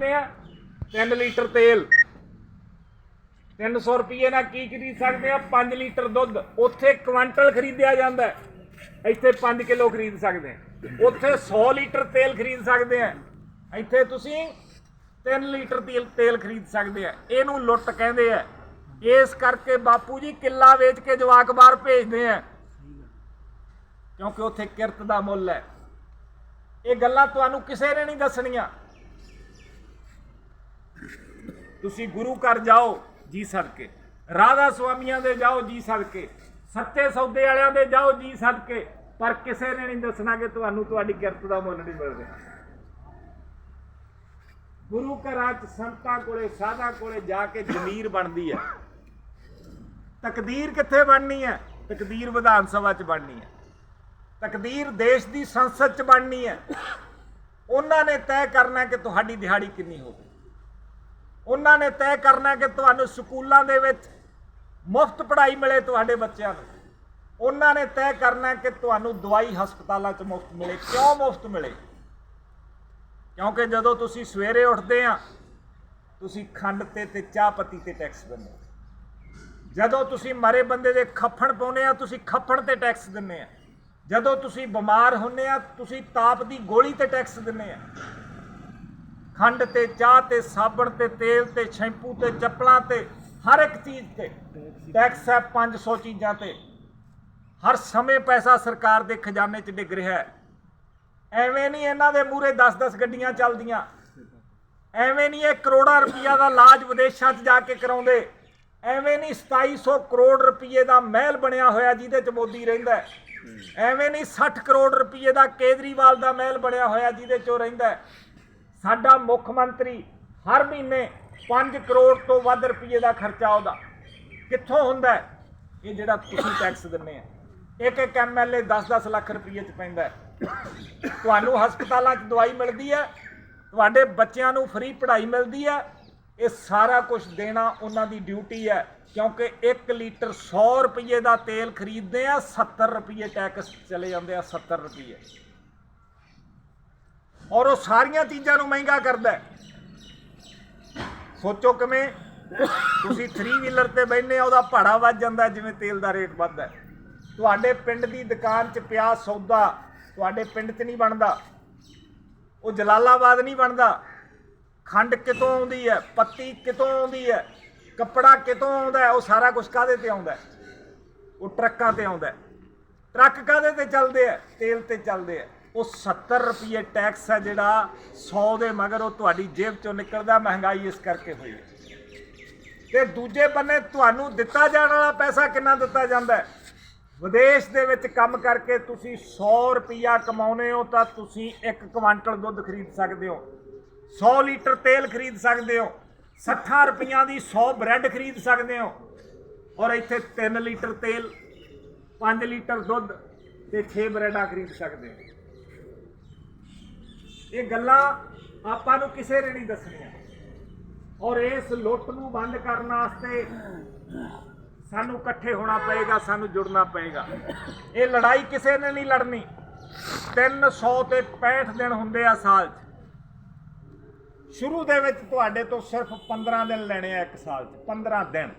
ਸਕਦੇ 3 ਲੀਟਰ ਤੇਲ। 300 ਰੁਪਏ ਨਾਲ ਕੀ ਖਰੀਦ ਸਕਦੇ ਆ? 5 ਲੀਟਰ ਦੁੱਧ। ਉੱਥੇ ਕੁਆਂਟਲ ਖਰੀਦਿਆ ਜਾਂਦਾ ਇੱਥੇ 5 ਕਿਲੋ ਖਰੀਦ ਸਕਦੇ ਆ। ਉੱਥੇ 100 ਲੀਟਰ ਤੇਲ ਖਰੀਦ ਸਕਦੇ ਆ। ਇੱਥੇ ਤੁਸੀਂ 3 ਲੀਟਰ ਤੇਲ ਤੇਲ ਖਰੀਦ ਸਕਦੇ ਆ। ਇਹਨੂੰ ਲੁੱਟ ਕਹਿੰਦੇ ਆ। ਇਸ ਕਰਕੇ ਬਾਪੂ ਜੀ ਕਿੱਲਾ ਵੇਚ ਕੇ ਜਵਾਕ ਬਾਹਰ ਭੇਜਦੇ ਆ। ਕਿਉਂਕਿ ਉੱਥੇ ਕਿਰਤ ਦਾ ਮੁੱਲ ਹੈ। ਇਹ ਗੱਲਾਂ ਤੁਹਾਨੂੰ ਕਿਸੇ ਨੇ ਨਹੀਂ ਦੱਸਣੀਆਂ। ਤੁਸੀਂ ਗੁਰੂ ਘਰ ਜਾਓ ਜੀ ਸਦਕੇ। ਰਾਧਾ ਸੁਆਮੀਆਂ ਦੇ ਜਾਓ ਜੀ ਸਦਕੇ। ਸੱਚੇ ਸੌਦੇ ਵਾਲਿਆਂ ਦੇ ਜਾਓ ਜੀ ਸਦਕੇ। ਪਰ ਕਿਸੇ ਨੇ ਨਹੀਂ ਦੱਸਣਾ ਕਿ ਤੁਹਾਨੂੰ ਤੁਹਾਡੀ ਕਿਰਤ ਦਾ ਮੁੱਲ ਨਹੀਂ ਮਿਲ ਰਿਹਾ ਗੁਰੂ ਘਰਾਂ ਚ ਸੰਤਾਂ ਕੋਲੇ, ਸਾਧਾਂ ਕੋਲੇ ਜਾ ਕੇ ਜ਼ਮੀਰ ਬਣਦੀ ਹੈ। ਤਕਦੀਰ ਕਿੱਥੇ ਬਣਨੀ ਹੈ? ਤਕਦੀਰ ਵਿਧਾਨ ਸਭਾ ਚ ਬਣਨੀ ਹੈ। ਤਕਦੀਰ ਦੇਸ਼ ਦੀ ਸੰਸਦ ਚ ਬਣਨੀ ਹੈ। ਉਹਨਾਂ ਨੇ ਤੈਅ ਕਰਨਾ ਕਿ ਤੁਹਾਡੀ ਦਿਹਾੜੀ ਕਿੰਨੀ ਹੋਵੇ। ਉਹਨਾਂ ਨੇ ਤੈਅ ਕਰਨਾ ਕਿ ਤੁਹਾਨੂੰ ਸਕੂਲਾਂ ਦੇ ਵਿੱਚ ਮੁਫਤ ਪੜ੍ਹਾਈ ਮਿਲੇ ਤੁਹਾਡੇ ਬੱਚਿਆਂ ਨੂੰ। ਉਹਨਾਂ ਨੇ ਤੈਅ ਕਰਨਾ ਕਿ ਤੁਹਾਨੂੰ ਦਵਾਈ ਹਸਪਤਾਲਾਂ 'ਚ ਮੁਫਤ ਮਿਲੇ। ਕਿਉਂ ਮੁਫਤ ਮਿਲੇ? ਕਿਉਂਕਿ ਜਦੋਂ ਤੁਸੀਂ ਸਵੇਰੇ ਉੱਠਦੇ ਆ, ਤੁਸੀਂ ਖੰਡ ਤੇ ਤੇ ਚਾਹ ਪੱਤੀ ਤੇ ਟੈਕਸ ਦਿੰਦੇ ਜਦੋਂ ਤੁਸੀਂ ਮਰੇ ਬੰਦੇ ਦੇ ਖੱਫਣ ਪਾਉਨੇ ਆ, ਤੁਸੀਂ ਖੱਫਣ ਤੇ ਟੈਕਸ ਦਿੰਦੇ ਆ। ਜਦੋਂ ਤੁਸੀਂ ਬਿਮਾਰ ਹੁੰਨੇ ਆ, ਤੁਸੀਂ ਤਾਪ ਦੀ ਗੋਲੀ ਤੇ ਟੈਕਸ ਦਿੰਦੇ ਆ। ਖੰਡ ਤੇ ਚਾਹ ਤੇ ਸਾਬਣ ਤੇ ਤੇਲ ਤੇ ਸ਼ੈਂਪੂ ਤੇ ਚੱਪਲਾਂ ਤੇ ਹਰ ਇੱਕ ਚੀਜ਼ ਤੇ। ਟੈਕਸ ਹੈ 500 ਚੀਜ਼ਾਂ ਤੇ। ਹਰ ਸਮੇਂ ਪੈਸਾ ਸਰਕਾਰ ਦੇ ਖਜ਼ਾਨੇ 'ਚ ਡਿੱਗ ਰਿਹਾ ਹੈ। ਐਵੇਂ ਨਹੀਂ ਇਹਨਾਂ ਦੇ ਮੂਰੇ 10-10 ਗੱਡੀਆਂ ਚੱਲਦੀਆਂ। ਐਵੇਂ ਨਹੀਂ ਇਹ ਕਰੋੜਾਂ ਰੁਪਈਆ ਦਾ ਇਲਾਜ ਵਿਦੇਸ਼ਾਂ 'ਚ ਜਾ ਕੇ ਕਰਾਉਂਦੇ। ਐਵੇਂ ਨਹੀਂ 2700 ਕਰੋੜ ਰੁਪਈਏ ਦਾ ਮਹਿਲ ਬਣਿਆ ਹੋਇਆ ਜਿਹਦੇ 'ਚ ਮੋਦੀ ਰਹਿੰਦਾ ਐਵੇਂ ਨਹੀਂ 60 ਕਰੋੜ ਰੁਪਈਏ ਦਾ ਕੇਜਰੀਵਾਲ ਦਾ ਮਹਿਲ ਬਣਿਆ ਹੋਇਆ ਜਿਹਦੇ 'ਚ ਉਹ ਰਹਿੰਦਾ ਸਾਡਾ ਮੁੱਖ ਮੰਤਰੀ ਹਰ ਮਹੀਨੇ 5 ਕਰੋੜ ਤੋਂ ਵੱਧ ਰੁਪਏ ਦਾ ਖਰਚਾ ਉਹਦਾ। ਕਿੱਥੋਂ ਹੁੰਦਾ ਹੈ? ਇਹ ਜਿਹੜਾ ਤੁਸੀਂ ਟੈਕਸ ਦਿੰਦੇ ਆ। ਇੱਕ ਇੱਕ ਐਮਐਲਏ 10-10 ਲੱਖ ਰੁਪਏ ਚ ਪੈਂਦਾ ਤੁਹਾਨੂੰ ਹਸਪਤਾਲਾਂ 'ਚ ਦਵਾਈ ਮਿਲਦੀ ਹੈ, ਤੁਹਾਡੇ ਬੱਚਿਆਂ ਨੂੰ ਫ੍ਰੀ ਪੜ੍ਹਾਈ ਮਿਲਦੀ ਹੈ, ਇਹ ਸਾਰਾ ਕੁਝ ਦੇਣਾ ਉਹਨਾਂ ਦੀ ਡਿਊਟੀ ਹੈ, ਕਿਉਂਕਿ 1 ਲੀਟਰ 100 ਰੁਪਏ ਦਾ ਤੇਲ ਖਰੀਦਦੇ ਆ 70 ਰੁਪਏ ਟੈਕਸ ਚਲੇ ਜਾਂਦੇ ਆ 70 ਰੁਪਏ ਔਰ ਉਹ ਸਾਰੀਆਂ ਚੀਜ਼ਾਂ ਨੂੰ ਮਹਿੰਗਾ ਕਰਦਾ ਸੋਚੋ ਕਿਵੇਂ ਤੁਸੀਂ 3 ਵੀਲਰ ਤੇ ਬੈਠਨੇ ਆ ਉਹਦਾ ਭਾੜਾ ਵੱਧ ਜਾਂਦਾ ਜਿਵੇਂ ਤੇਲ ਦਾ ਰੇਟ ਵੱਧਦਾ ਤੁਹਾਡੇ ਪਿੰਡ ਦੀ ਦੁਕਾਨ 'ਚ ਪਿਆ ਸੌਦਾ ਤੁਹਾਡੇ ਪਿੰਡ 'ਚ ਨਹੀਂ ਬਣਦਾ। ਉਹ ਜਲਾਲਾਬਾਦ ਨਹੀਂ ਬਣਦਾ। ਖੰਡ ਕਿਤੋਂ ਆਉਂਦੀ ਹੈ, ਪੱਤੀ ਕਿਤੋਂ ਆਉਂਦੀ ਹੈ, ਕੱਪੜਾ ਕਿਤੋਂ ਆਉਂਦਾ ਉਹ ਸਾਰਾ ਕੁਝ ਕਾਦੇ ਤੇ ਆਉਂਦਾ ਉਹ ਟਰੱਕਾਂ ਤੇ ਆਉਂਦਾ ਟਰੱਕ ਕਾਦੇ ਤੇ ਚੱਲਦੇ ਆ ਤੇਲ ਤੇ ਚੱਲਦੇ ਆ ਉਹ 70 ਰੁਪਏ ਟੈਕਸ ਹੈ ਜਿਹੜਾ 100 ਦੇ ਮਗਰ ਉਹ ਤੁਹਾਡੀ ਜੇਬ ਚੋਂ ਨਿਕਲਦਾ, ਮਹਿੰਗਾਈ ਇਸ ਕਰਕੇ ਹੋਈ ਹੈ। ਤੇ ਦੂਜੇ ਬੰਨੇ ਤੁਹਾਨੂੰ ਦਿੱਤਾ ਜਾਣ ਵਾਲਾ ਪੈਸਾ ਕਿੰਨਾ ਦਿੱਤਾ ਜਾਂਦਾ ਹੈ? ਵਿਦੇਸ਼ ਦੇ ਵਿੱਚ ਕੰਮ ਕਰਕੇ ਤੁਸੀਂ 100 ਰੁਪਿਆ ਕਮਾਉਨੇ ਹੋ, ਤਾਂ ਤੁਸੀਂ 1 ਕੁਆਂਟਲ ਦੁੱਧ ਖਰੀਦ ਸਕਦੇ ਹੋ। 100 ਲੀਟਰ ਤੇਲ ਖਰੀਦ ਸਕਦੇ ਹੋ। 60 ਰੁਪਈਆਂ ਦੀ 100 ਬ੍ਰੈਡ ਖਰੀਦ ਸਕਦੇ ਹੋ। ਔਰ ਇੱਥੇ 3 ਲੀਟਰ ਤੇਲ 5 ਲੀਟਰ ਦੁੱਧ ਤੇ 6 ਬ੍ਰੈਡਾਂ ਖਰੀਦ ਸਕਦੇ ਹੋ। ਇਹ ਗੱਲਾਂ ਆਪਾਂ ਨੂੰ ਕਿਸੇ ਨੇ ਨਹੀਂ ਦੱਸਣੀਆਂ। ਔਰ ਇਸ ਲੁੱਟ ਨੂੰ ਬੰਦ ਕਰਨ ਵਾਸਤੇ ਸਾਨੂੰ ਇਕੱਠੇ ਹੋਣਾ ਪਏਗਾ, ਸਾਨੂੰ ਜੁੜਨਾ ਪਏਗਾ। ਇਹ ਲੜਾਈ ਕਿਸੇ ਨੇ ਨਹੀਂ ਲੜਨੀ। 300 ਤੇ 65 ਦਿਨ ਹੁੰਦੇ ਆ ਸਾਲ 'ਚ। ਸ਼ੁਰੂ ਦੇ ਵਿੱਚ ਤੁਹਾਡੇ ਤੋਂ ਸਿਰਫ 15 ਦਿਨ ਲੈਣੇ ਆ ਇੱਕ ਸਾਲ 'ਚ 15 ਦਿਨ।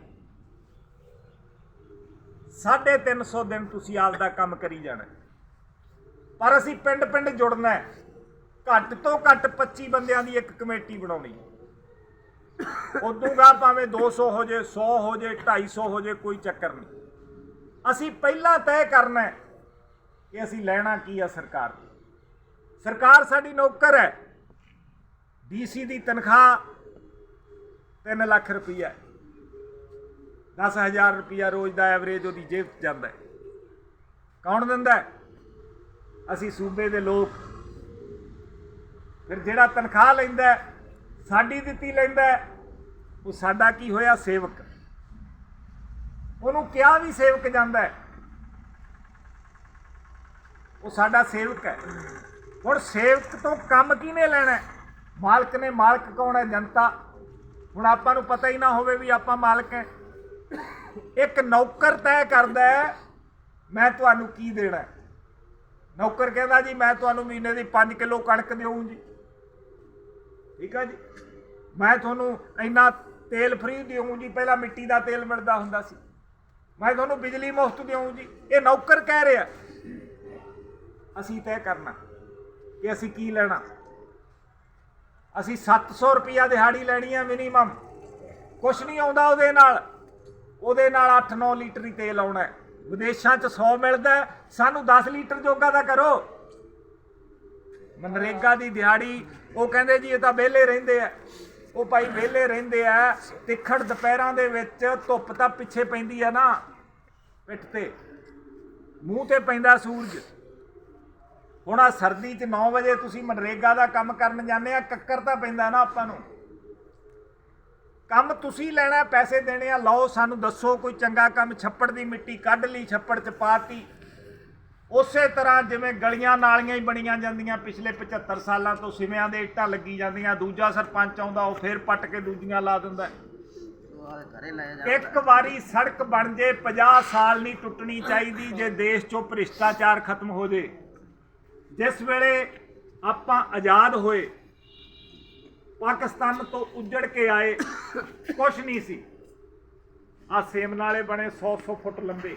350 ਦਿਨ ਤੁਸੀਂ ਆਪ ਦਾ ਕੰਮ ਕਰੀ ਜਾਣਾ। ਪਰ ਅਸੀਂ ਪਿੰਡ ਪਿੰਡ ਜੁੜਨਾ ਹੈ। ਘੱਟ ਤੋਂ ਘੱਟ 25 ਬੰਦਿਆਂ ਦੀ ਇੱਕ ਕਮੇਟੀ ਬਣਾਉਣੀ। ਉਦੋਂਗਾ ਭਾਵੇਂ 200 ਹੋ ਜੇ 100 ਹੋ ਜੇ 250 ਹੋ ਜੇ, ਕੋਈ ਚੱਕਰ ਨਹੀਂ। ਅਸੀਂ ਪਹਿਲਾਂ ਤੈਅ ਕਰਨਾ ਹੈ ਕਿ ਅਸੀਂ ਲੈਣਾ ਕੀ ਆ ਸਰਕਾਰ ਸਰਕਾਰ ਸਾਡੀ ਨੌਕਰ ਹੈ। ਡੀਸੀ ਦੀ ਤਨਖਾਹ 3 ਲੱਖ ਰੁਪਈਆ 10000 ਰੁਪਈਆ ਰੋਜ਼ ਦਾ ਐਵਰੇਜ ਉਹਦੀ ਜੇਬ 'ਚ ਜਾਂਦਾ ਕੌਣ ਦਿੰਦਾ ਅਸੀਂ ਸੂਬੇ ਦੇ ਲੋਕ। ਫਿਰ ਜਿਹੜਾ ਤਨਖਾਹ ਲੈਂਦਾ ਸਾਡੀ ਦਿੱਤੀ ਲੈਂਦਾ ਉਹ ਸਾਡਾ ਕੀ ਹੋਇਆ? ਸੇਵਕ। ਉਹਨੂੰ ਕਿਹਾ ਵੀ ਸੇਵਕ ਜਾਂਦਾ ਉਹ ਸਾਡਾ ਸੇਵਕ ਹੈ। ਹੁਣ ਸੇਵਕ ਤੋਂ ਕੰਮ ਕਿਹਨੇ ਲੈਣਾ ਮਾਲਕ ਨੇ ਮਾਲਕ ਕੌਣ ਹੈ? ਜਨਤਾ। ਹੁਣ ਆਪਾਂ ਨੂੰ ਪਤਾ ਹੀ ਨਾ ਹੋਵੇ ਵੀ ਆਪਾਂ ਮਾਲਕ ਹੈ। ਇੱਕ ਨੌਕਰ ਤੈਅ ਕਰਦਾ ਹੈ, ਮੈਂ ਤੁਹਾਨੂੰ ਕੀ ਦੇਣਾ ਨੌਕਰ ਕਹਿੰਦਾ ਜੀ, ਮੈਂ ਤੁਹਾਨੂੰ ਮਹੀਨੇ ਦੀ 5 ਕਿਲੋ ਕਣਕ ਦੇਵਾਂ ਜੀ ਠੀਕ ਆ ਜੀ? ਮੈਂ ਤੁਹਾਨੂੰ ਇੰਨਾ ਤੇਲ ਫ੍ਰੀ ਦਿਉਂ ਜੀ, ਪਹਿਲਾਂ ਮਿੱਟੀ ਦਾ ਤੇਲ ਮਿਲਦਾ ਹੁੰਦਾ ਸੀ। ਮੈਂ ਤੁਹਾਨੂੰ ਬਿਜਲੀ ਮੁਫਤ ਦਿਉਂ ਜੀ, ਇਹ ਨੌਕਰ ਕਹਿ ਰਿਹਾ। ਅਸੀਂ ਤੈਅ ਕਰਨਾ ਕਿ ਅਸੀਂ ਕੀ ਲੈਣਾ। ਅਸੀਂ 700 ਰੁਪਿਆ ਦਿਹਾੜੀ ਲੈਣੀ ਆ ਮਿਨੀਮਮ ਕੁਛ ਨਹੀਂ ਆਉਂਦਾ ਉਹਦੇ ਨਾਲ। ਉਹਦੇ ਨਾਲ 8-9 ਲੀਟਰ ਹੀ ਤੇਲ ਆਉਣਾ ਵਿਦੇਸ਼ਾਂ 'ਚ 100 ਮਿਲਦਾ ਸਾਨੂੰ 10 ਲੀਟਰ ਜੋਗਾ ਦਾ ਕਰੋ। ਮਨਰੇਗਾ ਦੀ ਦਿਹਾੜੀ, ਉਹ ਕਹਿੰਦੇ ਜੀ ਇਹ ਤਾਂ ਵਿਹਲੇ ਰਹਿੰਦੇ ਆ। ਉਹ ਭਾਈ ਵਿਹਲੇ ਰਹਿੰਦੇ ਆ, ਤਿੱਖੜ ਦੁਪਹਿਰਾਂ ਦੇ ਵਿੱਚ ਧੁੱਪ ਤਾਂ ਪਿੱਛੇ ਪੈਂਦੀ ਆ ਨਾ, ਪਿੱਠ ਤੇ। ਮੂੰਹ ਤੇ ਪੈਂਦਾ ਸੂਰਜ। ਹੁਣ ਆ ਸਰਦੀ 'ਚ 9 ਵਜੇ ਤੁਸੀਂ ਮਨਰੇਗਾ ਦਾ ਕੰਮ ਕਰਨ ਜਾਂਦੇ ਆ, ਕੱਕਰ ਤਾਂ ਪੈਂਦਾ ਨਾ ਆਪਾਂ ਨੂੰ। ਕੰਮ ਤੁਸੀਂ ਲੈਣਾ, ਪੈਸੇ ਦੇਣੇ ਆ, ਲਓ ਸਾਨੂੰ ਦੱਸੋ ਕੋਈ ਚੰਗਾ ਕੰਮ, ਛੱਪੜ ਦੀ ਮਿੱਟੀ ਕੱਢ ਲਈ, ਛੱਪੜ 'ਚ ਪਾਤੀ। ਉਸੇ ਤਰ੍ਹਾਂ ਜਿਵੇਂ ਗਲੀਆਂ ਨਾਲੀਆਂ ਹੀ ਬਣੀਆਂ ਜਾਂਦੀਆਂ ਪਿਛਲੇ 75 ਸਾਲਾਂ ਤੋਂ ਸਿਵਿਆਂ ਦੇ ਇੱਟਾਂ ਲੱਗੀ ਜਾਂਦੀਆਂ ਦੂਜਾ ਸਰਪੰਚ ਆਉਂਦਾ ਉਹ ਫੇਰ ਪੱਟ ਕੇ ਦੂਜੀਆਂ ਲਾ ਦਿੰਦਾ। ਇੱਕ ਵਾਰੀ ਸੜਕ ਬਣ ਜੇ 50 ਸਾਲ ਨਹੀਂ ਟੁੱਟਣੀ ਚਾਹੀਦੀ ਜੇ ਦੇਸ਼ 'ਚੋਂ ਭ੍ਰਿਸ਼ਟਾਚਾਰ ਖਤਮ ਹੋ ਜੇ। ਜਿਸ ਵੇਲੇ ਆਪਾਂ ਆਜ਼ਾਦ ਹੋਏ ਪਾਕਿਸਤਾਨ ਤੋਂ ਉੱਜੜ ਕੇ ਆਏ ਕੁਛ ਨਹੀਂ ਸੀ। ਆ ਸੇਮ ਨਾਲੇ ਬਣੇ 100 100 ਫੁੱਟ ਲੰਬੇ।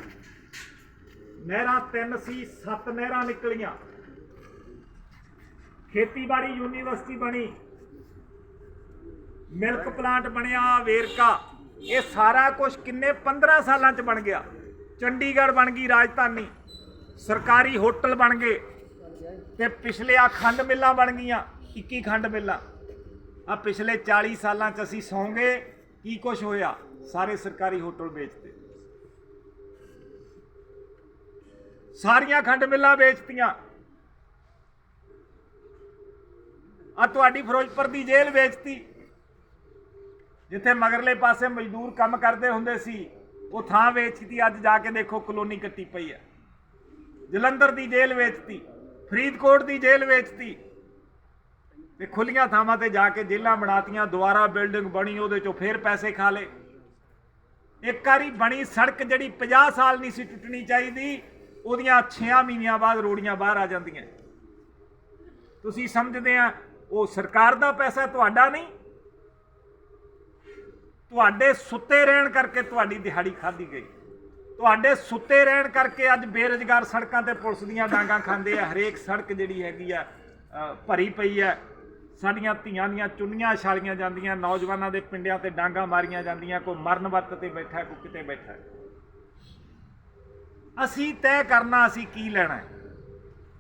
ਨਹਿਰਾਂ ਤਿੰਨ ਸੀ, ਸੱਤ ਨਹਿਰਾਂ ਨਿਕਲੀਆਂ। ਖੇਤੀਬਾੜੀ ਯੂਨੀਵਰਸਿਟੀ ਬਣੀ। ਮਿਲਕ ਪਲਾਂਟ ਬਣਿਆ, ਵੇਰਕਾ। ਇਹ ਸਾਰਾ ਕੁਝ ਕਿੰਨੇ 15 ਸਾਲਾਂ ਚ ਬਣ ਗਿਆ। ਚੰਡੀਗੜ੍ਹ ਬਣ ਗਈ ਰਾਜਧਾਨੀ। ਸਰਕਾਰੀ ਹੋਟਲ ਬਣ ਗਏ। ਤੇ ਪਿਛਲੇ ਆ ਖੰਡ ਮਿੱਲਾਂ ਬਣ ਗਈਆਂ 21 ਖੰਡ ਮਿੱਲਾਂ। ਆ ਪਿਛਲੇ 40 ਸਾਲਾਂ ਚ ਅਸੀਂ ਸੌਂਗੇ ਕੀ ਕੁਝ ਹੋਇਆ? ਸਾਰੇ ਸਰਕਾਰੀ ਹੋਟਲ ਵੇਚਤੇ। ਸਾਰੀਆਂ ਖੰਡ ਮਿੱਲਾਂ ਵੇਚਤੀਆਂ। ਆ ਤੁਹਾਡੀ ਫਿਰੋਜ਼ਪੁਰ ਦੀ ਜੇਲ੍ਹ ਵੇਚਤੀ। ਜਿੱਥੇ ਮਗਰਲੇ ਪਾਸੇ ਮਜ਼ਦੂਰ ਕੰਮ ਕਰਦੇ ਹੁੰਦੇ ਸੀ, ਉਹ ਥਾਂ ਵੇਚਤੀ। ਅੱਜ ਜਾ ਕੇ ਦੇਖੋ ਕਲੋਨੀ ਕੱਟੀ ਪਈ ਹੈ। ਜਲੰਧਰ ਦੀ ਜੇਲ੍ਹ ਵੇਚਤੀ, ਫਰੀਦਕੋਟ ਦੀ ਜੇਲ੍ਹ ਵੇਚਤੀ ਤੇ ਖੁੱਲੀਆਂ ਥਾਵਾਂ ਤੇ ਜਾ ਕੇ ਜੇਲ੍ਹਾਂ ਬਣਾਤੀਆਂ, ਦੁਬਾਰਾ ਬਿਲਡਿੰਗ ਬਣੀ, ਉਹਦੇ ਚੋਂ ਫੇਰ ਪੈਸੇ ਖਾ ਲੇ ਇੱਕ ਵਾਰੀ ਬਣੀ ਸੜਕ ਜਿਹੜੀ 50 ਸਾਲ ਨਹੀਂ ਸੀ ਟੁੱਟਣੀ ਚਾਹੀਦੀ ਉਹਦੀਆਂ 6 ਮਹੀਨਿਆਂ ਬਾਅਦ ਰੋੜੀਆਂ ਬਾਹਰ ਆ ਜਾਂਦੀਆਂ। ਤੁਸੀਂ ਸਮਝਦੇ ਆ, ਉਹ ਸਰਕਾਰ ਦਾ ਪੈਸਾ ਤੁਹਾਡਾ ਨਹੀਂ। ਤੁਹਾਡੇ ਸੁੱਤੇ ਰਹਿਣ ਕਰਕੇ ਤੁਹਾਡੀ ਦਿਹਾੜੀ ਖਾਧੀ ਗਈ। ਤੁਹਾਡੇ ਸੁੱਤੇ ਰਹਿਣ ਕਰਕੇ ਅੱਜ ਬੇਰੁਜ਼ਗਾਰ ਸੜਕਾਂ ਤੇ ਪੁਲਿਸ ਦੀਆਂ ਡਾਂਗਾਂ ਖਾਂਦੇ ਆ। ਹਰੇਕ ਸੜਕ ਜਿਹੜੀ ਹੈਗੀ ਆ ਭਰੀ ਪਈ ਆ। ਸਾਡੀਆਂ ਧੀਆਂ ਦੀਆਂ ਚੁੰਨੀਆਂ ਛਾਲੀਆਂ ਜਾਂਦੀਆਂ, ਨੌਜਵਾਨਾਂ ਦੇ ਪਿੰਡਾਂ ਤੇ ਡਾਂਗਾਂ ਮਾਰੀਆਂ ਜਾਂਦੀਆਂ, ਕੋਈ ਮਰਨ ਵਰਤ ਤੇ ਬੈਠਾ, ਕੋਈ ਕਿਤੇ ਬੈਠਾ। ਅਸੀਂ ਤੈਅ ਕਰਨਾ ਅਸੀਂ ਕੀ ਲੈਣਾ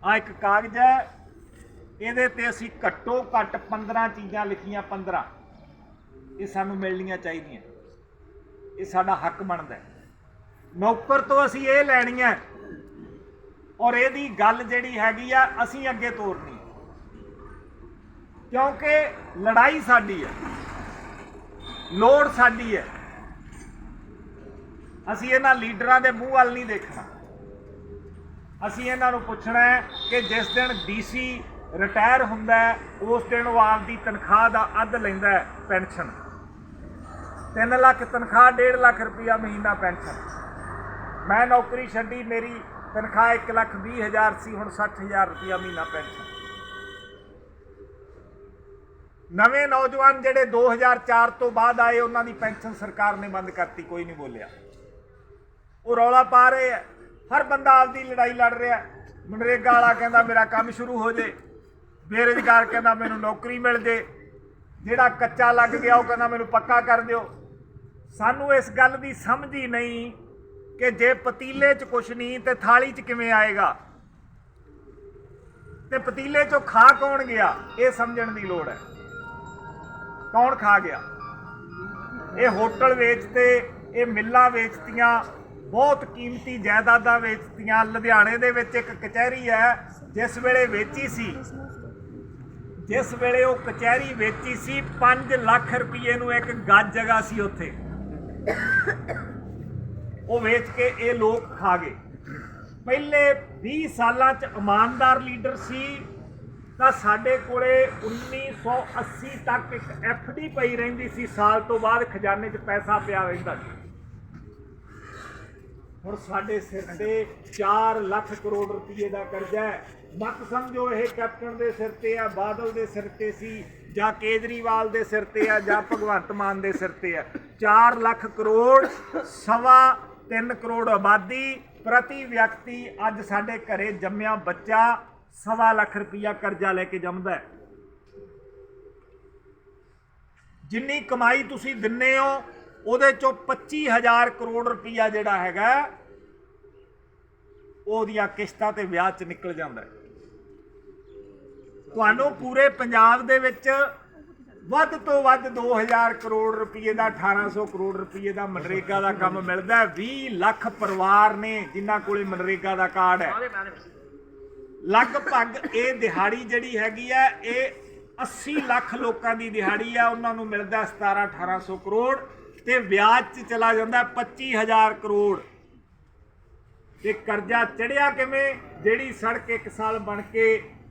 ਆ ਇੱਕ ਕਾਗਜ਼ ਹੈ। ਇਹਦੇ ਤੇ ਅਸੀਂ ਘੱਟੋ ਘੱਟ 15 ਚੀਜ਼ਾਂ ਲਿਖੀਆਂ 15 ਇਹ ਸਾਨੂੰ ਮਿਲਣੀਆਂ ਚਾਹੀਦੀਆਂ। ਇਹ ਸਾਡਾ ਹੱਕ ਬਣਦਾ ਨੌਕਰ ਤੋਂ ਅਸੀਂ ਇਹ ਲੈਣੀ ਹੈ। ਔਰ ਇਹਦੀ ਗੱਲ ਜਿਹੜੀ ਹੈਗੀ ਆ, ਅਸੀਂ ਅੱਗੇ ਤੋਰਨੀ ਕਿਉਂਕਿ ਲੜਾਈ ਸਾਡੀ ਹੈ। ਲੋੜ ਸਾਡੀ ਹੈ। ਅਸੀਂ ਇਹਨਾਂ ਲੀਡਰਾਂ ਦੇ ਮੂੰਹ ਵੱਲ ਨਹੀਂ ਦੇਖਣਾ। ਅਸੀਂ ਇਹਨਾਂ ਨੂੰ ਪੁੱਛਣਾ ਹੈ ਕਿ ਜਿਸ ਦਿਨ ਡੀਸੀ ਰਿਟਾਇਰ ਹੁੰਦਾ ਉਸ ਦਿਨ ਉਹ ਆਪਦੀ ਤਨਖਾਹ ਦਾ ਅੱਧ ਲੈਂਦਾ ਪੈਨਸ਼ਨ। 3 ਲੱਖ ਤਨਖਾਹ 1.5 ਲੱਖ ਰੁਪਇਆ ਮਹੀਨਾ ਪੈਨਸ਼ਨ। ਮੈਂ ਨੌਕਰੀ ਛੱਡੀ, ਮੇਰੀ ਤਨਖਾਹ 1 ਲੱਖ 20 ਹਜ਼ਾਰ ਸੀ, ਹੁਣ 60000 ਰੁਪਇਆ ਮਹੀਨਾ ਪੈਨਸ਼ਨ। ਨਵੇਂ ਨੌਜਵਾਨ ਜਿਹੜੇ 2004 ਤੋਂ ਬਾਅਦ ਆਏ, ਉਹਨਾਂ ਦੀ ਪੈਨਸ਼ਨ ਸਰਕਾਰ ਨੇ ਬੰਦ ਕਰਤੀ, ਕੋਈ ਨਹੀਂ ਬੋਲਿਆ। ਉਹ ਰੌਲਾ ਪਾ ਰਹੇ ਆ। ਹਰ ਬੰਦਾ ਆਪਦੀ ਲੜਾਈ ਲੜ ਰਿਹਾ। ਮਨਰੇਗਾ ਵਾਲਾ ਕਹਿੰਦਾ, ਮੇਰਾ ਕੰਮ ਸ਼ੁਰੂ ਹੋ ਜੇ। ਬੇਰੁਜ਼ਗਾਰ ਕਹਿੰਦਾ, ਮੈਨੂੰ ਨੌਕਰੀ ਮਿਲ ਜੇ। ਜਿਹੜਾ ਕੱਚਾ ਲੱਗ ਗਿਆ, ਉਹ ਕਹਿੰਦਾ, ਮੈਨੂੰ ਪੱਕਾ ਕਰ ਦਿਓ। ਸਾਨੂੰ ਇਸ ਗੱਲ ਦੀ ਸਮਝ ਹੀ ਨਹੀਂ ਕਿ ਜੇ ਪਤੀਲੇ 'ਚ ਕੁਛ ਨਹੀਂ, ਤੇ ਥਾਲੀ 'ਚ ਕਿਵੇਂ ਆਏਗਾ? ਤੇ ਪਤੀਲੇ 'ਚੋਂ ਖਾ ਕੌਣ ਗਿਆ? ਇਹ ਸਮਝਣ ਦੀ ਲੋੜ ਹੈ। ਕੌਣ ਖਾ ਗਿਆ? ਇਹ ਹੋਟਲ ਵੇਚਤੇ ਇਹ ਮਿੱਲਾਂ ਵੇਚਤੀਆਂ ਬਹੁਤ ਕੀਮਤੀ ਜਾਇਦਾਦਾਂ ਵੇਚਤੀਆਂ। ਲੁਧਿਆਣੇ ਦੇ ਵਿੱਚ ਇੱਕ ਕਚਹਿਰੀ ਹੈ, ਜਿਸ ਵੇਲੇ ਵੇਚੀ ਸੀ। ਜਿਸ ਵੇਲੇ ਉਹ ਕਚਹਿਰੀ ਵੇਚੀ ਸੀ 5 ਲੱਖ ਰੁਪਏ ਨੂੰ ਇੱਕ ਗੱਜ ਜਗ੍ਹਾ ਸੀ ਉੱਥੇ। ਉਹ ਵੇਚ ਕੇ ਇਹ ਲੋਕ ਖਾ ਗਏ। ਪਹਿਲੇ 20 ਸਾਲਾਂ ਚ ਇਮਾਨਦਾਰ ਲੀਡਰ ਸੀ, ਤਾਂ ਸਾਡੇ ਕੋਲੇ 1980 ਤੱਕ ਇੱਕ ਐਫਡੀ ਪਈ ਰਹਿੰਦੀ ਸੀ। ਸਾਲ ਤੋਂ ਬਾਅਦ ਖਜ਼ਾਨੇ 'ਚ ਪੈਸਾ ਪਿਆ ਰਹਿੰਦਾ ਸੀ। ਹੁਣ ਸਾਡੇ ਸਿਰ ਤੇ 4 ਲੱਖ ਕਰੋੜ ਰੁਪਏ ਦਾ ਕਰਜ਼ਾ ਹੈ। ਮਤ ਸਮਝੋ, ਇਹ ਕੈਪਟਨ ਦੇ ਸਿਰ ਤੇ ਆ, ਬਾਦਲ ਦੇ ਸਿਰ ਤੇ ਸੀ, ਜਾਂ ਕੇਜਰੀਵਾਲ ਦੇ ਸਿਰ ਤੇ ਆ, ਜਾਂ ਭਗਵੰਤ ਮਾਨ ਦੇ ਸਿਰ ਤੇ ਆ। 4 ਲੱਖ ਕਰੋੜ, ਸਵਾ 3 ਕਰੋੜ ਆਬਾਦੀ, ਪ੍ਰਤੀ ਵਿਅਕਤੀ ਅੱਜ ਸਾਡੇ ਘਰੇ ਜੰਮਿਆ ਬੱਚਾ ਸਵਾ ਲੱਖ ਰੁਪਇਆ ਕਰਜ਼ਾ ਲੈ ਕੇ ਜੰਮਦਾ ਹੈ। ਜਿੰਨੀ ਕਮਾਈ ਤੁਸੀਂ ਦਿੰਨੇ ਹੋ ਉਹਦੇ ਚੋਂ 25000 ਕਰੋੜ ਰੁਪਈਆ ਜਿਹੜਾ ਹੈਗਾ, ਉਹਦੀਆਂ ਕਿਸ਼ਤਾਂ ਤੇ ਵਿਆਹ ਚ ਨਿਕਲ ਜਾਂਦਾ ਤੁਹਾਨੂੰ ਪੂਰੇ ਪੰਜਾਬ ਦੇ ਵਿੱਚ ਵੱਧ ਤੋਂ ਵੱਧ 2000 ਕਰੋੜ ਰੁਪਏ ਦਾ 1800 ਕਰੋੜ ਰੁਪਏ ਦਾ ਮਨਰੇਗਾ ਦਾ ਕੰਮ ਮਿਲਦਾ ਹੈ। 20 ਲੱਖ ਪਰਿਵਾਰ ਨੇ ਜਿਨ੍ਹਾਂ ਕੋਲੇ ਮਨਰੇਗਾ ਦਾ ਕਾਰਡ ਹੈ। ਲਗਭਗ ਇਹ ਦਿਹਾੜੀ ਜਿਹੜੀ ਹੈਗੀ ਹੈ, ਇਹ 80 ਲੱਖ ਲੋਕਾਂ ਦੀ ਦਿਹਾੜੀ ਹੈ। ਉਹਨਾਂ ਨੂੰ ਮਿਲਦਾ 17 1800 ਕਰੋੜ। ਤੇ ਵਿਆਜ 'ਚ ਚਲਾ ਜਾਂਦਾ 25000 ਕਰੋੜ। ਤੇ ਕਰਜ਼ਾ ਚੜਿਆ ਕਿਵੇਂ? ਜਿਹੜੀ ਸੜਕ ਇੱਕ ਸਾਲ ਬਣ ਕੇ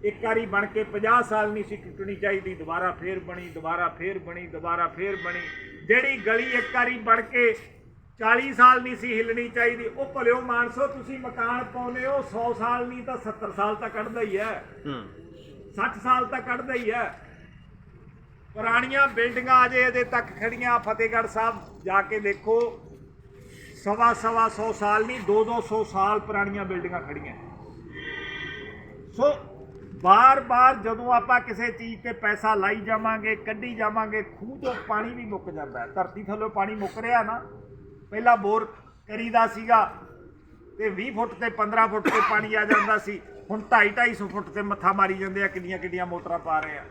ਇੱਕ ਵਾਰੀ ਬਣ ਕੇ 50 ਸਾਲ ਨਹੀਂ ਸੀ ਟੁੱਟਣੀ ਚਾਹੀਦੀ ਦੁਬਾਰਾ ਫੇਰ ਬਣੀ ਦੁਬਾਰਾ ਫੇਰ ਬਣੀ ਦੁਬਾਰਾ ਫੇਰ ਬਣੀ। ਜਿਹੜੀ ਗਲੀ ਇੱਕ ਵਾਰੀ ਬਣ ਕੇ 40 ਸਾਲ ਨਹੀਂ ਸੀ ਹਿੱਲਣੀ ਚਾਹੀਦੀ ਉਹ ਭਲਿਓ ਮਾਨਸੋ ਤੁਸੀਂ ਮਕਾਨ ਪਾਉਨੇ ਹੋ 100 ਸਾਲ ਨਹੀਂ ਤਾਂ 70 ਸਾਲ ਤਾਂ ਕੱਢਦਾ ਹੀ ਹੈ। 60 ਸਾਲ ਤਾਂ ਕੱਢਦਾ ਹੀ ਹੈ। ਪੁਰਾਣੀਆਂ ਬਿਲਡਿੰਗਾਂ ਅਜੇ ਅਜੇ ਤੱਕ ਖੜੀਆਂ ਫਤਿਹਗੜ੍ਹ ਸਾਹਿਬ ਜਾ ਕੇ ਦੇਖੋ। ਸਵਾ ਸਵਾ 100 ਸਾਲ ਨਹੀਂ 2 200 ਸਾਲ ਪੁਰਾਣੀਆਂ ਬਿਲਡਿੰਗਾਂ ਖੜੀਆਂ ਸੋ ਬਾਰ-ਬਾਰ ਜਦੋਂ ਆਪਾਂ ਕਿਸੇ ਚੀਜ਼ ਤੇ ਪੈਸਾ ਲਾਈ ਜਾਵਾਂਗੇ, ਕੱਢੀ ਜਾਵਾਂਗੇ, ਖੂਹ ਤੋਂ ਪਾਣੀ ਵੀ ਮੁੱਕ ਜਾਂਦਾ ਧਰਤੀ ਥੱਲੇ ਪਾਣੀ ਮੁੱਕ ਰਿਹਾ ਨਾ, ਪਹਿਲਾਂ ਬੋਰ ਕਰੀਦਾ ਸੀਗਾ ਤੇ 20 ਫੁੱਟ ਤੇ 15 ਫੁੱਟ ਤੇ ਪਾਣੀ ਆ ਜਾਂਦਾ ਸੀ। ਹੁਣ 2.5 250 ਫੁੱਟ ਤੇ ਮੱਥਾ ਮਾਰੀ ਜਾਂਦੇ ਆ ਕਿੰਨੀਆਂ ਕਿੰਨੀਆਂ ਮੋਟਰਾਂ ਪਾ ਰਹੇ ਆ।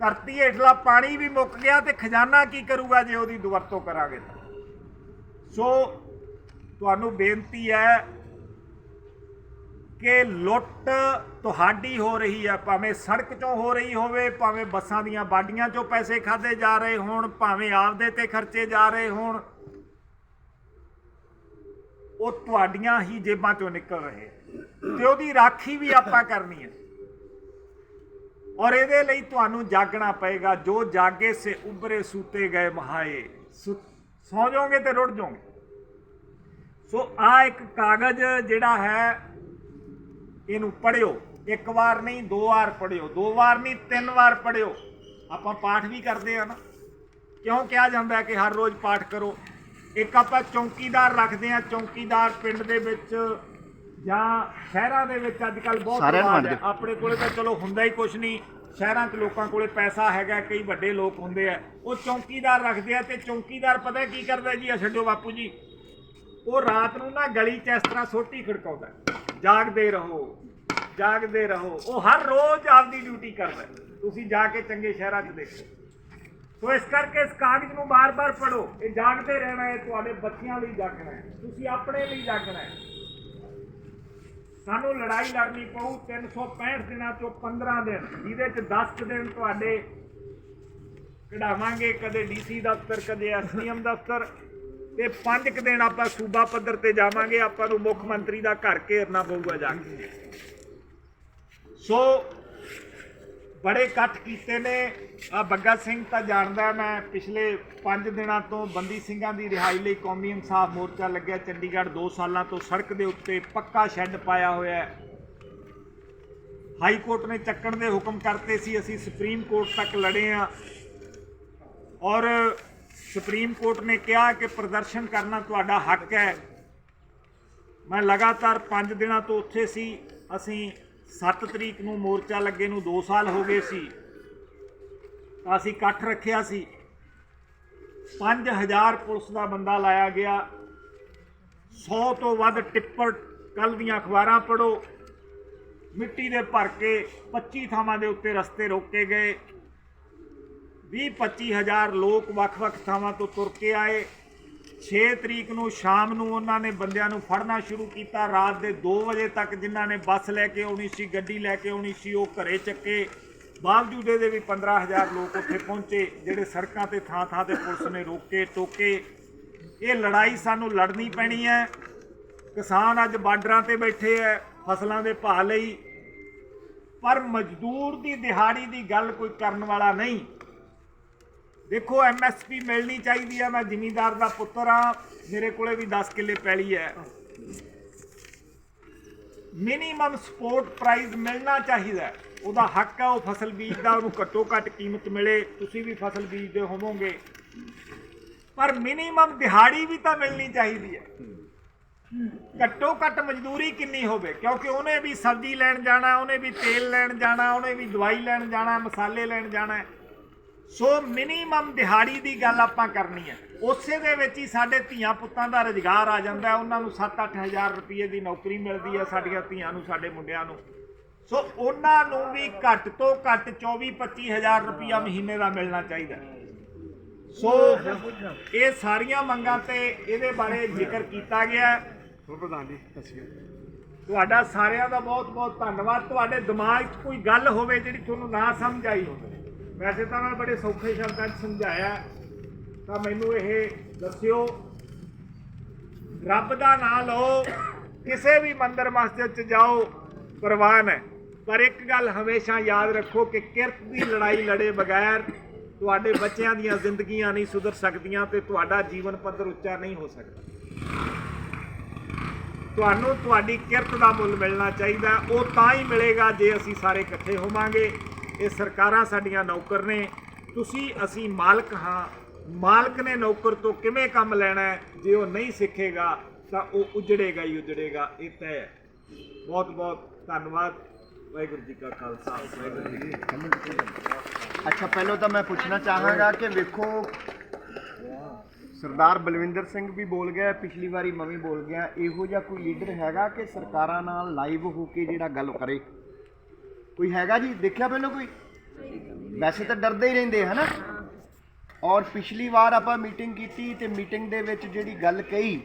ਧਰਤੀ ਹੇਠਲਾ ਪਾਣੀ ਵੀ ਮੁੱਕ ਗਿਆ ਤੇ ਖਜ਼ਾਨਾ ਕੀ ਕਰੂਗਾ ਜੇ ਉਹਦੀ ਦੁਵਰਤੋਂ ਕਰਾਂਗੇ? ਤਾਂ ਸੋ ਤੁਹਾਨੂੰ ਬੇਨਤੀ ਹੈ ਕਿ ਲੁੱਟ ਤੁਹਾਡੀ ਹੋ ਰਹੀ ਹੈ ਭਾਵੇਂ ਸੜਕ 'ਚੋਂ ਹੋ ਰਹੀ ਹੋਵੇ, ਭਾਵੇਂ ਬੱਸਾਂ ਦੀਆਂ ਬਾਡੀਆਂ 'ਚੋਂ ਪੈਸੇ ਖਾਦੇ ਜਾ ਰਹੇ ਹੋਣ, ਭਾਵੇਂ ਆਪਦੇ ਤੇ ਖਰਚੇ ਜਾ ਰਹੇ ਹੋਣ, ਉਹ ਤੁਹਾਡੀਆਂ ਹੀ ਜੇਬਾਂ 'ਚੋਂ ਨਿਕਲ ਰਹੇ। ਤੇ ਉਹਦੀ ਰਾਖੀ ਵੀ ਆਪਾਂ ਕਰਨੀ ਹੈ। ਔਰ ਇਹਦੇ ਲਈ ਤੁਹਾਨੂੰ ਜਾਗਣਾ ਪਏਗਾ। ਜੋ ਜਾਗੇ ਸੇ ਉਬਰੇ ਸੂਤੇ ਗਏ ਮਹਾਏ। ਸੁ- ਸੌ ਜਾਓਗੇ ਤੇ ਰੁੜ ਜਾਓਗੇ। ਸੋ ਆ ਇੱਕ ਕਾਗਜ਼ ਜਿਹੜਾ ਹੈ, ਇਹਨੂੰ ਪੜਿਓ ਇੱਕ ਵਾਰ ਨਹੀਂ, ਦੋ ਵਾਰ ਪੜਿਓ ਦੋ ਵਾਰ ਨਹੀਂ, ਤਿੰਨ ਵਾਰ ਪੜਿਓ ਆਪਾਂ ਪਾਠ ਵੀ ਕਰਦੇ ਆ ਨਾ। ਕਿਉਂ ਕਿਹਾ ਜਾਂਦਾ ਕਿ ਹਰ ਰੋਜ਼ ਪਾਠ ਕਰੋ? ਇੱਕ ਆਪਾਂ ਚੌਕੀਦਾਰ ਰੱਖਦੇ ਆ ਚੌਕੀਦਾਰ ਪਿੰਡ ਦੇ ਵਿੱਚ ਜਾਂ ਸ਼ਹਿਰਾਂ ਦੇ ਵਿੱਚ ਅੱਜ ਕੱਲ ਬਹੁਤ ਸਾਰਿਆਂ ਨੂੰ ਰਿਵਾਜ ਹੈ। ਵੰਡ ਦਿਓ। ਆਪਣੇ ਕੋਲੇ ਤਾਂ ਚਲੋ ਹੁੰਦਾ ਹੀ ਕੁਛ ਨਹੀਂ। ਸ਼ਹਿਰਾਂ 'ਚ ਲੋਕਾਂ ਕੋਲੇ ਪੈਸਾ ਹੈਗਾ ਕਈ ਵੱਡੇ ਲੋਕ ਹੁੰਦੇ ਆ। ਉਹ ਚੌਕੀਦਾਰ ਰੱਖਦੇ ਆ ਤੇ ਚੌਕੀਦਾਰ ਪਤਾ ਕੀ ਕਰਦਾ ਜੀ? ਆ ਛੱਡੋ ਬਾਪੂ ਜੀ। ਉਹ ਰਾਤ ਨੂੰ ਨਾ ਗਲੀ 'ਚ ਇਸ ਤਰ੍ਹਾਂ ਸੋਟੀ ਖੜਕਾਉਂਦਾ। ਜਾਗਦੇ ਰਹੋ ਜਾਗਦੇ ਰਹੋ। ਉਹ ਹਰ ਰੋਜ਼ ਆਪਦੀ ਡਿਊਟੀ ਕਰਦਾ। ਤੁਸੀਂ ਜਾ ਕੇ ਚੰਗੇ ਸ਼ਹਿਰਾਂ 'ਚ ਦੇਖੋ। ਸੋ ਇਸ ਕਰਕੇ ਇਸ ਕਾਗਜ਼ ਨੂੰ ਬਾਰ-ਬਾਰ ਪੜੋ ਇਹ ਜਾਗਦੇ ਰਹਿਣਾ ਹੈ ਤੁਹਾਡੇ ਬੱਚਿਆਂ ਲਈ ਜਾਗਣਾ ਹੈ। ਤੁਸੀਂ ਆਪਣੇ ਲਈ ਜਾਗਣਾ ਹੈ। ਸਾਨੂੰ ਲੜਾਈ ਲੜਨੀ ਪਊ 365 ਦਿਨਾਂ ਚੋਂ 15 ਦਿਨ। ਜਿਹਦੇ ਚ 10 ਕੁ ਦਿਨ ਤੁਹਾਡੇ ਕਢਾਵਾਂਗੇ, ਕਦੇ ਡੀਸੀ ਦਫ਼ਤਰ, ਕਦੇ ਐਸਡੀਐਮ ਦਫ਼ਤਰ। ਤੇ ਪੰਜ ਕੁ ਦਿਨ ਆਪਾਂ ਸੂਬਾ ਪੱਧਰ ਤੇ ਜਾਵਾਂਗੇ, ਆਪਾਂ ਨੂੰ ਮੁੱਖ ਮੰਤਰੀ ਦਾ ਘਰ ਘੇਰਨਾ ਪਊਗਾ ਜਾ ਕੇ। ਸੋ ਬੜੇ ਇਕੱਠ ਕੀਤੇ ਨੇ। ਆ ਬੱਗਾ ਸਿੰਘ ਤਾਂ ਜਾਣਦਾ ਮੈਂ ਪਿਛਲੇ 5 ਦਿਨਾਂ ਤੋਂ ਬੰਦੀ ਸਿੰਘਾਂ ਦੀ ਰਿਹਾਈ ਲਈ ਕੌਮੀ ਇਨਸਾਫ ਮੋਰਚਾ ਲੱਗਿਆ। ਚੰਡੀਗੜ੍ਹ 2 ਸਾਲਾਂ ਤੋਂ ਸੜਕ ਦੇ ਉੱਤੇ ਪੱਕਾ ਸ਼ੈੱਡ ਪਾਇਆ ਹੋਇਆ ਹੈ। ਹਾਈ ਕੋਰਟ ਨੇ ਚੱਕਣ ਦੇ ਹੁਕਮ ਕਰਤੇ ਸੀ, ਅਸੀਂ ਸੁਪਰੀਮ ਕੋਰਟ ਤੱਕ ਲੜੇ ਆ ਔਰ ਸੁਪਰੀਮ ਕੋਰਟ ਨੇ ਕਿਹਾ ਕਿ ਪ੍ਰਦਰਸ਼ਨ ਕਰਨਾ ਤੁਹਾਡਾ ਹੱਕ ਹੈ। ਮੈਂ ਲਗਾਤਾਰ 5 ਦਿਨਾਂ ਤੋਂ ਉੱਥੇ ਸੀ, ਅਸੀਂ 7 ਤਰੀਕ ਨੂੰ ਮੋਰਚਾ ਲੱਗੇ ਨੂੰ 2 ਸਾਲ ਹੋ ਗਏ ਸੀ। ਤਾਂ ਅਸੀਂ ਇਕੱਠ ਰੱਖਿਆ ਸੀ। 5000 ਪੁਲਿਸ ਦਾ ਬੰਦਾ ਲਾਇਆ ਗਿਆ। 100 ਤੋਂ ਵੱਧ ਟਿੱਪਰ ਕੱਲ ਦੀਆਂ ਅਖਬਾਰਾਂ ਪੜੋ ਮਿੱਟੀ ਦੇ ਭਰ ਕੇ 25 ਥਾਵਾਂ ਦੇ ਉੱਤੇ ਰਸਤੇ ਰੋਕੇ ਗਏ। 20 ਹਜ਼ਾਰ ਲੋਕ ਵੱਖ-ਵੱਖ ਥਾਵਾਂ ਤੋਂ ਤੁਰ ਕੇ ਆਏ। 6 ਤਰੀਕ ਨੂੰ ਸ਼ਾਮ ਨੂੰ ਉਹਨਾਂ ਨੇ ਬੰਦਿਆਂ ਨੂੰ ਫੜਨਾ ਸ਼ੁਰੂ ਕੀਤਾ। ਰਾਤ ਦੇ 2 ਵਜੇ ਤੱਕ ਜਿਨ੍ਹਾਂ ਨੇ ਬੱਸ ਲੈ ਕੇ ਆਉਣੀ ਸੀ, ਗੱਡੀ ਲੈ ਕੇ ਆਉਣੀ ਸੀ, ਉਹ ਘਰੇ ਚੱਕੇ। ਬਾਵਜੂਦ ਇਹਦੇ ਵੀ 15000 ਲੋਕ ਉੱਥੇ ਪਹੁੰਚੇ, ਜਿਹੜੇ ਸੜਕਾਂ ਤੇ ਥਾਂ-ਥਾਂ ਤੇ ਪੁਲਿਸ ਨੇ ਰੋਕੇ, ਟੋਕੇ। ਇਹ ਲੜਾਈ ਸਾਨੂੰ ਲੜਨੀ ਪੈਣੀ ਹੈ। ਕਿਸਾਨ ਅੱਜ ਬਾਰਡਰਾਂ ਤੇ ਬੈਠੇ ਐ ਫਸਲਾਂ ਦੇ ਭਾਅ ਲਈ। ਪਰ ਮਜ਼ਦੂਰ ਦੀ ਦਿਹਾੜੀ ਦੀ ਗੱਲ ਕੋਈ ਕਰਨ ਵਾਲਾ ਨਹੀਂ। ਦੇਖੋ ਐਮਐਸਪੀ ਮਿਲਣੀ ਚਾਹੀਦੀ ਹੈ ਮੈਂ ਜ਼ਿਮੀਂਦਾਰ ਦਾ ਪੁੱਤਰ ਆ ਮੇਰੇ ਕੋਲੇ ਵੀ 10 ਕਿੱਲੇ ਪੈਲੀ ਹੈ। ਮਿਨੀਮਮ ਸਪੋਰਟ ਪ੍ਰਾਈਸ ਮਿਲਣਾ ਚਾਹੀਦਾ ਉਹਦਾ ਹੱਕ ਹੈ ਉਹ ਫਸਲ ਬੀਜਦਾ, ਉਹਨੂੰ ਘੱਟੋ ਘੱਟ ਕੀਮਤ ਮਿਲੇ, ਤੁਸੀਂ ਵੀ ਫਸਲ ਬੀਜਦੇ ਹੋਵੋਗੇ। ਪਰ ਮਿਨੀਮਮ ਦਿਹਾੜੀ ਵੀ ਤਾਂ ਮਿਲਣੀ ਚਾਹੀਦੀ ਹੈ। ਘੱਟੋ ਘੱਟ ਮਜ਼ਦੂਰੀ ਕਿੰਨੀ ਹੋਵੇ, ਕਿਉਂਕਿ ਉਹਨੇ ਵੀ ਸਬਜ਼ੀ ਲੈਣ ਜਾਣਾ, ਉਹਨੇ ਵੀ ਤੇਲ ਲੈਣ ਜਾਣਾ, ਉਹਨੇ ਵੀ ਦਵਾਈ ਲੈਣ ਜਾਣਾ, ਮਸਾਲੇ ਲੈਣ ਜਾਣਾ ਸੋ ਮਿਨੀਮਮ ਦਿਹਾੜੀ ਦੀ ਗੱਲ ਆਪਾਂ ਕਰਨੀ ਹੈ। ਉਸੇ ਦੇ ਵਿੱਚ ਹੀ ਸਾਡੇ ਧੀਆਂ ਪੁੱਤਾਂ ਦਾ ਰੁਜ਼ਗਾਰ ਆ ਜਾਂਦਾ ਹੈ। ਉਹਨਾਂ ਨੂੰ 7-8000 ਰੁਪਏ ਦੀ ਨੌਕਰੀ ਮਿਲਦੀ ਹੈ ਸਾਡੀਆਂ ਧੀਆਂ ਨੂੰ ਸਾਡੇ ਮੁੰਡਿਆਂ ਨੂੰ। ਸੋ ਉਹਨਾਂ ਨੂੰ ਵੀ ਘੱਟ ਤੋਂ ਘੱਟ 24-25000 ਰੁਪਇਆ ਮਹੀਨੇ ਦਾ ਮਿਲਣਾ ਚਾਹੀਦਾ। ਸੋ ਇਹ ਸਾਰੀਆਂ ਮੰਗਾਂ ਤੇ ਇਹਦੇ ਬਾਰੇ ਜ਼ਿਕਰ ਕੀਤਾ ਗਿਆ ਪ੍ਰਧਾਨ ਜੀ ਸਤਿ ਸ਼੍ਰੀ ਅਕਾਲ। ਤੁਹਾਡਾ ਸਾਰਿਆਂ ਦਾ ਬਹੁਤ ਬਹੁਤ ਧੰਨਵਾਦ। ਤੁਹਾਡੇ ਦਿਮਾਗ 'ਚ ਕੋਈ ਗੱਲ ਹੋਵੇ ਜਿਹੜੀ ਤੁਹਾਨੂੰ ਨਾ ਸਮਝ ਆਈ ਹੋਵੇ। ਵੈਸੇ ਤਾਂ ਮੈਂ ਬੜੇ ਸੌਖੇ ਸ਼ਬਦਾਂ 'ਚ ਸਮਝਾਇਆ। ਤਾਂ ਮੈਨੂੰ ਇਹ ਦੱਸਿਓ, ਰੱਬ ਦਾ ਨਾਮ ਲਓ, ਕਿਸੇ ਵੀ ਮੰਦਰ ਮਸਜਿਦ 'ਚ ਜਾਓ, ਪ੍ਰਵਾਨ ਹੈ। ਪਰ ਇੱਕ ਗੱਲ ਹਮੇਸ਼ਾ ਯਾਦ ਰੱਖੋ ਕਿ ਕਿਰਤ ਦੀ ਲੜਾਈ ਲੜੇ ਬਗੈਰ ਤੁਹਾਡੇ ਬੱਚਿਆਂ ਦੀਆਂ ਜ਼ਿੰਦਗੀਆਂ ਨਹੀਂ ਸੁਧਰ ਸਕਦੀਆਂ ਤੇ ਤੁਹਾਡਾ ਜੀਵਨ ਪੱਧਰ ਉੱਚਾ ਨਹੀਂ ਹੋ ਸਕਦਾ। ਤੁਹਾਨੂੰ ਤੁਹਾਡੀ ਕਿਰਤ ਦਾ ਮੁੱਲ ਮਿਲਣਾ ਚਾਹੀਦਾ, ਉਹ ਤਾਂ ਹੀ ਮਿਲੇਗਾ ਜੇ ਅਸੀਂ ਸਾਰੇ ਇਕੱਠੇ ਹੋਵਾਂਗੇ। ਇਹ ਸਰਕਾਰਾਂ ਸਾਡੀਆਂ ਨੌਕਰ ਨੇ। ਤੁਸੀਂ ਅਸੀਂ ਮਾਲਕ ਹਾਂ। ਮਾਲਕ ਨੇ ਨੌਕਰ ਤੋਂ ਕਿਵੇਂ ਕੰਮ ਲੈਣਾ ਹੈ? ਜੇ ਉਹ ਨਹੀਂ ਸਿੱਖੇਗਾ, ਤਾਂ ਉਹ ਉਜੜੇਗਾ ਹੀ ਉਜੜੇਗਾ। ਇਹ ਤੈਅ ਹੈ। ਬਹੁਤ ਬਹੁਤ ਧੰਨਵਾਦ। ਵਾਹਿਗੁਰੂ ਜੀ ਕਾ ਖਾਲਸਾ। ਵਾਹਿਗੁਰੂ ਜੀ ਅੱਛਾ, ਪਹਿਲਾਂ ਤਾਂ ਮੈਂ ਪੁੱਛਣਾ ਚਾਹਾਂਗਾ ਕਿ ਵੇਖੋ, ਸਰਦਾਰ ਬਲਵਿੰਦਰ ਸਿੰਘ ਵੀ ਬੋਲ ਗਿਆ, ਪਿਛਲੀ ਵਾਰੀ ਮੈਂ ਵੀ ਬੋਲ ਗਿਆ। ਇਹੋ ਜਿਹਾ ਕੋਈ ਲੀਡਰ ਹੈਗਾ ਕਿ ਸਰਕਾਰਾਂ ਨਾਲ ਲਾਈਵ ਹੋ ਕੇ ਜਿਹੜਾ ਗੱਲ ਕਰੇ? ਕੋਈ ਹੈਗਾ ਜੀ? ਦੇਖਿਆ ਪਹਿਲਾਂ ਕੋਈ? ਵੈਸੇ ਤਾਂ ਡਰਦੇ ਹੀ ਰਹਿੰਦੇ ਹਨਾ? ਔਰ ਪਿਛਲੀ ਵਾਰ ਆਪਾਂ ਮੀਟਿੰਗ ਕੀਤੀ ਤੇ ਮੀਟਿੰਗ ਦੇ ਵਿੱਚ ਜਿਹੜੀ ਗੱਲ ਕਹੀ,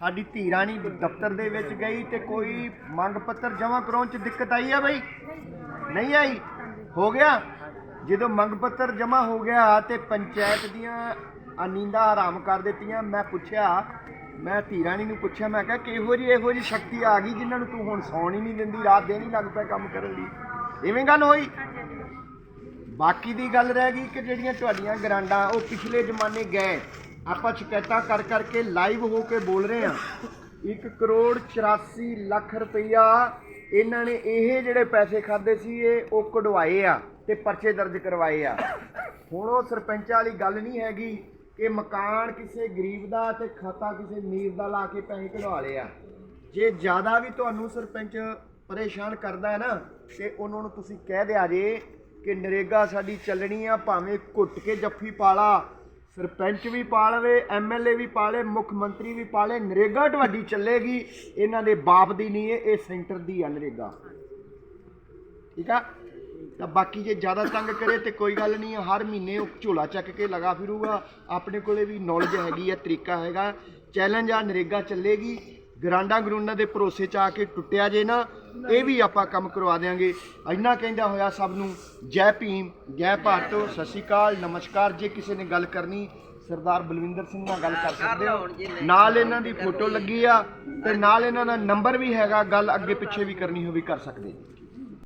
ਸਾਡੀ ਧੀ ਰਾਣੀ ਦਫ਼ਤਰ ਦੇ ਵਿੱਚ ਗਈ ਤੇ ਕੋਈ ਮੰਗ ਪੱਤਰ ਜਮ੍ਹਾਂ ਕਰਾਉਣ ਚ ਦਿੱਕਤ ਆਈ ਆ ਬਈ? ਨਹੀਂ ਆਈ? ਹੋ ਗਿਆ? ਜਦੋਂ ਮੰਗ ਪੱਤਰ ਜਮ੍ਹਾਂ ਹੋ ਗਿਆ ਤੇ ਪੰਚਾਇਤ ਦੀਆਂ ਅਨੀਂਦਾ ਹਰਾਮ ਕਰ ਦਿੱਤੀਆਂ, ਮੈਂ ਪੁੱਛਿਆ ਮੈਂ ਧੀਰਾਣੀ ਨੂੰ ਪੁੱਛਿਆ, ਮੈਂ ਕਿਹਾ, ਕਿਹੋ ਜੀ ਇਹੋ ਜੀ ਸ਼ਕਤੀ ਆ ਗਈ ਜਿਨ੍ਹਾਂ ਨੂੰ ਤੂੰ ਹੁਣ ਸੌਣ ਹੀ ਨਹੀਂ ਦਿੰਦੀ, ਰਾਤ ਦੇ ਨਹੀਂ ਲੱਗ ਪਿਆ ਕੰਮ ਕਰਨ ਲਈ? ਇਵੇਂ ਗੱਲ ਹੋਈ? ਬਾਕੀ ਦੀ ਗੱਲ ਰਹਿ ਗਈ ਕਿ ਜਿਹੜੀਆਂ ਤੁਹਾਡੀਆਂ ਗਰਾਂਡਾਂ, ਉਹ ਪਿਛਲੇ ਜ਼ਮਾਨੇ ਗਏ। ਆਪਾਂ ਸ਼ਿਕਾਇਤਾਂ ਕਰ ਕਰਕੇ ਲਾਈਵ ਹੋ ਕੇ ਬੋਲ ਰਹੇ ਹਾਂ। 1 ਕਰੋੜ 84 ਲੱਖ ਰੁਪਈਆ ਇਹਨਾਂ ਨੇ ਇਹ ਜਿਹੜੇ ਪੈਸੇ ਖਾਦੇ ਸੀ, ਇਹ ਉਹ ਕਢਵਾਏ ਆ ਤੇ ਪਰਚੇ ਦਰਜ ਕਰਵਾਏ ਆ। ਹੁਣ ਉਹ ਸਰਪੰਚਾਂ ਵਾਲੀ ਗੱਲ ਨਹੀਂ ਹੈਗੀ। ਕਿ ਮਕਾਨ ਕਿਸੇ ਗਰੀਬ ਦਾ ਤੇ ਖਾਤਾ ਕਿਸੇ ਅਮੀਰ ਦਾ ਲਾ ਕੇ ਪੈਸੇ ਕਢਵਾ ਲਏ ਆ। ਜੇ ਜ਼ਿਆਦਾ ਵੀ ਤੁਹਾਨੂੰ ਸਰਪੰਚ ਪਰੇਸ਼ਾਨ ਕਰਦਾ ਹੈ ਨਾ, ਤੇ ਉਹਨਾਂ ਨੂੰ ਤੁਸੀਂ ਕਹਿ ਦਿਆ ਜੇ ਕਿ ਨਰੇਗਾ ਸਾਡੀ ਚੱਲਣੀ ਆ, ਭਾਵੇਂ ਘੁੱਟ ਕੇ ਜੱਫੀ ਪਾਲਾ ਸਰਪੰਚ ਵੀ ਪਾ ਪਾਲਵੇ ਐਮਐਲਏ ਵੀ ਪਾਲੇ ਮੁੱਖ ਮੰਤਰੀ ਵੀ ਪਾਲੇ ਨਰੇਗਾ ਤੁਹਾਡੀ ਚੱਲੇਗੀ। ਇਹਨਾਂ ਦੇ ਬਾਪ ਦੀ ਨਹੀਂ ਹੈ, ਇਹ ਸੈਂਟਰ ਦੀ ਆ ਨਰੇਗਾ। ਠੀਕ ਆ? ਤਾਂ ਬਾਕੀ ਜੇ ਜ਼ਿਆਦਾ ਤੰਗ ਕਰੇ ਤੇ ਕੋਈ ਗੱਲ ਨਹੀਂ ਹੈ, ਹਰ ਮਹੀਨੇ ਉਹ ਝੋਲਾ ਚੱਕ ਕੇ ਲਗਾ ਫਿਰੂਗਾ। ਆਪਣੇ ਕੋਲੇ ਵੀ ਨੌਲੇਜ ਹੈਗੀ ਆ ਤਰੀਕਾ ਹੈਗਾ। ਚੈਲੰਜ ਆ ਨਰੇਗਾ ਚੱਲੇਗੀ। ਗਰਾਂਡਾ ਗਰੂੰਡਾ ਦੇ ਭਰੋਸੇ ਚ ਆ ਕੇ ਟੁੱਟਿਆ ਜੇ ਨਾ ਇਹ ਵੀ ਆਪਾਂ ਕੰਮ ਕਰਵਾ ਦੇਾਂਗੇ ਇੰਨਾ ਕਹਿੰਦਾ ਹੋਇਆ ਸਭ ਨੂੰ ਜੈ ਭੀਮ ਜੈ ਭਾਰਤ ਸਤਿ ਸ਼੍ਰੀ ਅਕਾਲ ਨਮਸਕਾਰ। ਜੇ ਕਿਸੇ ਨੇ ਗੱਲ ਕਰਨੀ ਸਰਦਾਰ ਬਲਵਿੰਦਰ ਸਿੰਘ ਨਾਲ ਗੱਲ ਕਰ ਸਕਦੇ ਹੋ। ਨਾਲ ਇਹਨਾਂ ਦੀ ਫੋਟੋ ਲੱਗੀ ਆ ਤੇ ਨਾਲ ਇਹਨਾਂ ਦਾ ਨੰਬਰ ਵੀ ਹੈਗਾ ਗੱਲ ਅੱਗੇ ਪਿੱਛੇ ਵੀ ਕਰਨੀ ਹੋਵੇ ਕਰ ਸਕਦੇ ਜੀ